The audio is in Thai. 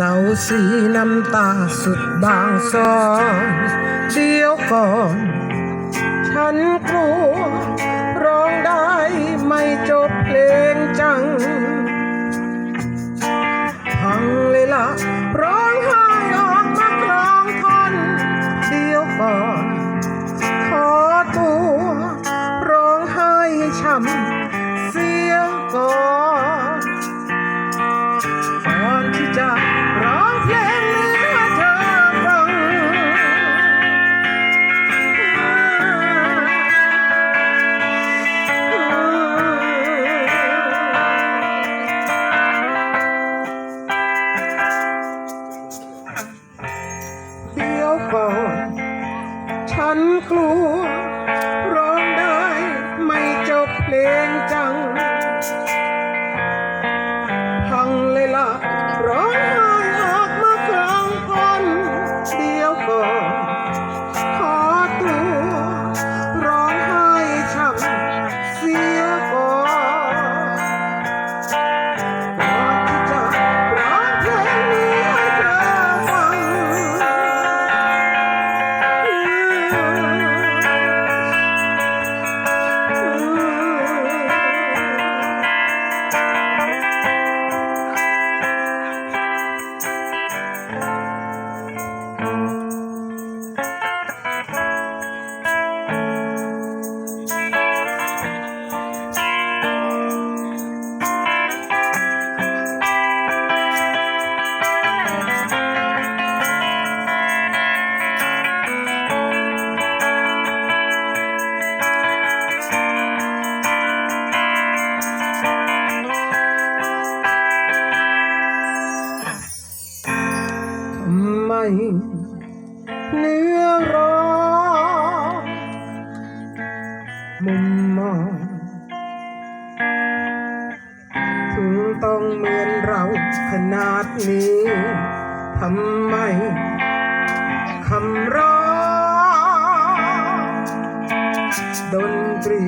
ศร้าสีน้ำตาสุดบางซ้อนเดียวก่อน ฉันกลัว ร้องได้ไม่จบเพลงจังพังเลยละร้องไห้ออกมากลองทนเดียวก่อน ขอตัว ร้องไห้ให้ช้ำ ท เนื้อร้องมุมมองถึงต้องเหมือนเราขนาดนี้ทำไมคำร้องดนตรี